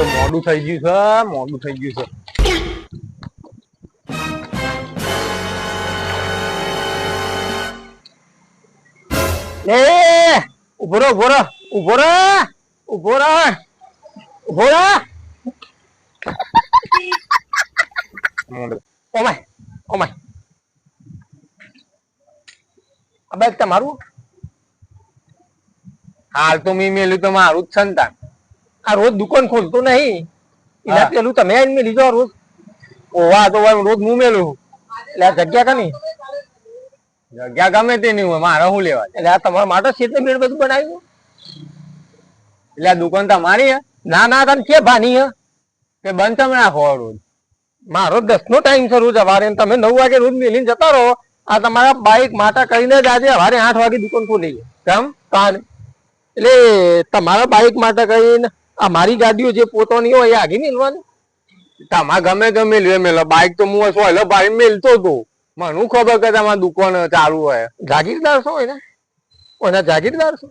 તો મોડું થઈ ગયું છે મોડું થઈ ગયું છે લે ઊભો રહો ઊભો રહો ઊભો રહો ઊભો રહો ઊભો રહો. ઓમાય ઓમાય આ તમારું હાલ તો મેં મેલ્યું તો મારું જ છે ને તાન. આ રોજ દુકાન ખોલતો નહીં. એના પેલું તમે આવીને મેં લીધો રોજ. ઓવા તો રોજ હું મેલું એટલે આ જગ્યા કની? જગ્યા ગમે તે નહીં હોય મારે શું લેવા એટલે આ તમારા માટે શેઠને મેળ બધું બનાવ્યું? એટલે આ દુકાન તમારી ના ના તને કે ભાની હે? કે બંધ તમે નાખો રોજ. મારો દસ નો ટાઈમ છે રોજ સવારે તમે નવ વાગે રોજ મેલીને જતા રહો. આ તમારા બાઈક માટા કરીને જ આજે સવારે આઠ વાગે દુકાન ખોલી કેમ? કાન. એટલે તમારા બાઈક માટે કહીને આ મારી ગાડીઓ જે પોતાની હોય એ આગી મેલવાની તમારે ગમે તે મેલ્યું એ મેલો બાઈક તો હું સોયલો ભાઈ મેલતો તો. મને ખબર કે તમારી દુકાન ચાલુ હોય? જાગીરદાર છો એને? ઓના જાગીરદાર છો?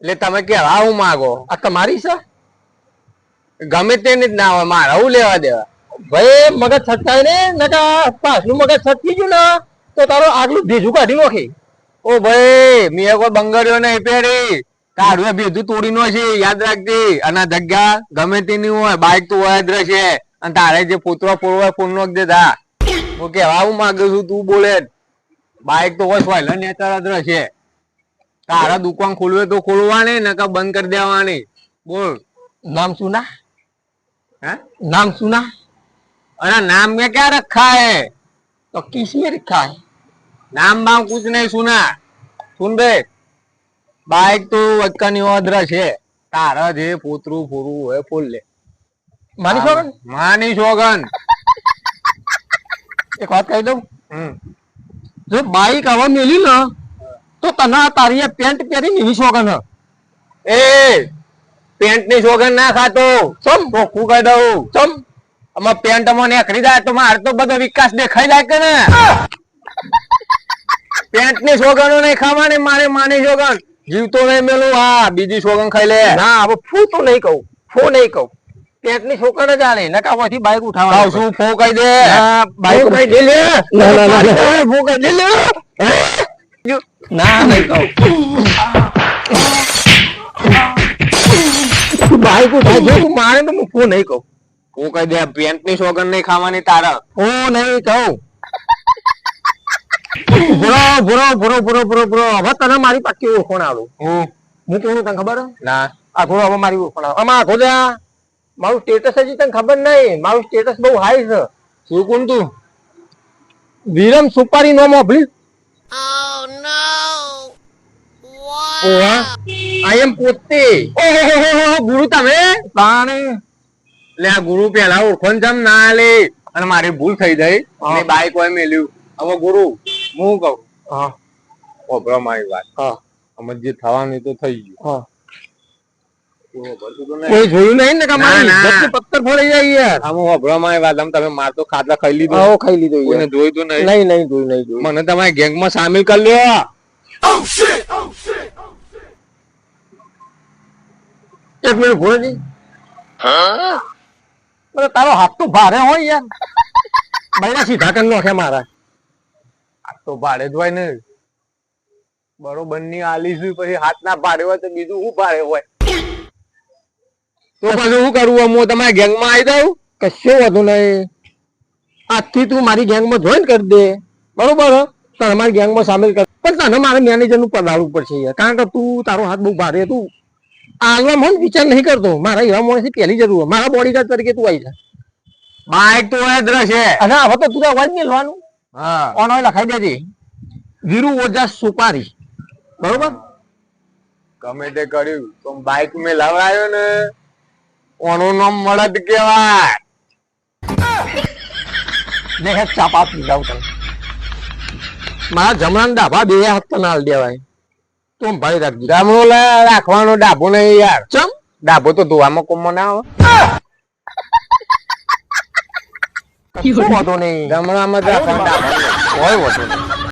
એટલે તમે કેવા હું માગો? આ તમારી છે? ગમે તેને જ ના હોય મારા હું લેવા દેવા. ભાઈ મગજ છટકાય ને? નકા પાછલું મગજ છટકી ગયું ને તો તારો આગલું ભેજું કાઢી નાખી. ઓ ભાઈ મેં કોઈ બંગડ્યો નહીં પહેરી. કાઢવે બીજું તોડી નો છે યાદ રાખજે. અને જગ્યા ગમે તેની હોય બાઈક તો હોય જ રહેશે. અને તારે જે પોતરો પોળવો ફોનનો જ દેતા હું કે હું માંગુ છું તું બોલે બાઈક તો હોય ફાઈલ નેતા જ રહેશે. તારા દુકાન ખોલવે તો ખોલવાની નકા બંધ કરી દેવાની. બોલ. નામ શું ના? હે? નામ શું ના? અરે નામ મેં ક્યાં રખા હે તો કિસમે રખા હે નામ બામ કુછ નહીં સુના. સુન બે. બાઈક તો વચકાની ઓદ્ર છે. તારા જે પોતરું ફોરું હોય ફોલ લે. માની છોગન માની સોગન એક વાત કહી દઉં? જો બાઈક હવે મેલી ને તો તને તારી પેન્ટ પહેરી એવી સોગન એ પેન્ટની સોગન ના ખાતો. ચમ. ચોખ્ખું કહી દઉં. ચમ. આમાં પેન્ટ અમને ખરી જાય તો મારે તો બધો વિકાસ દેખાઈ જાય કે ને? પેન્ટની સોગનો નહીં ખાવાની મારે માની સોગન જીવતો નહીં મેલું હા બીજી સોગન ખાઈ લે. ના હવે ફૂ તો નહીં કહું ફો નહીં કહું. પેટની સોગન જ આલે નકા પછી બાઈક ઉઠાવા છું ફો કહી દે. બાઈક કહી દે. લે ના, ના, ના. ફો કહી દે. લે ના નહીં કહું. બાઈક ઉઠાવ જો તું મારે તો હું ફો નહીં કહું. ફૂ કહી દે પેન્ટની સોગન નહીં ખાવાની તારા. ફો નહીં કહું. ભૂરો ભૂરો ભૂરો ભૂરો ભૂરો ભૂરો. હવે તને મારી પાકી ઓળખણ આવું હું? હું કોણ તને ખબર? ના. આ ઘોડો હવે મારી ઓળખણ આવે આમાં ઘોડા મારું સ્ટેટસ હજી તને ખબર નહીં. મારું સ્ટેટસ બહુ હાઈ છે. શું કોણ તું? વિરમ સુપારી નો મોભલી. આઈ એમ પોતે. ઓહો ગુરુ તમે? તાણે. લે આ ગુરુ પેલા ઓળખણ જમ ના લે. અને મારી ભૂલ થઈ ગઈ. હા. મેં બાઈક હોય મેલ્યું. હવે ગુરુ હું કહું? હા. ઓભરો મારી વાત. હા. અમે જે થવાનું તો થઈ ગયું. હા. કોઈ જોયું નહીં ને કે મારી ના, ના. પથ્થર ફોડી જાય યાર. આમ હું મારી વાત. આમ તમે માર તો ખાધા ખાઈ લીધો. આવો ખાઈ લીધો કોઈને જોયું તો નહીં? નહીં નહીં જોયું નહીં જોયું. મને તમારી ગેંગમાં સામેલ કરી લ્યો. એક મિનિટ ભોળજી. હા તારો હાથ તો ભારે હોય યાર. બૈરા સીધા કરી નાખે મારા. તો ભાડે જ હોય ને. બરોબરની આલી છે પછી હાથ ના ભાડે હોય તો બીજું શું ભાડે હોય? તો પછી શું કરવું હું તમારી ગેંગમાં આવી દઉં કશું વધુ નહીં. આજથી તું મારી ગેંગમાં જોઈન કરી દે. બરોબર? તને મારી ગેંગમાં સામેલ કર. પણ તને મારે મેનેજરનું પધારવું પડશે કારણ કે તું તારો હાથ બહુ ભારે તું. આગળ મન વિચાર નહીં કરતો. મારા એવા માણસની પહેલી જરૂર. મારા બોડીગાર્ડ તરીકે તું આવી જા. બાઇક તો એ દ્રશ્ય અને હવે તો તું અવાજ નહીં હા ઓનો લખાઈ દેજે. વીરુ ઓજા સુપારી. બરોબર? તે કર્યું. તો બાઈક મે લાવડાયો ને ઓનું નામ મળદ કેવાય ને ચાપા પીડાવ તને. મારા જમણા ડાબા બે હાથ ના દેવાય તો ભાઈ રાખજે. ગામડું રાખવાનો ડાબો નહીં યાર. ચમ? ડાબો તો ધોવામાં કોમમાં ના આવે. કશું વાંધો નહીં ગામડામાં જ. કોઈ વાંધો નહીં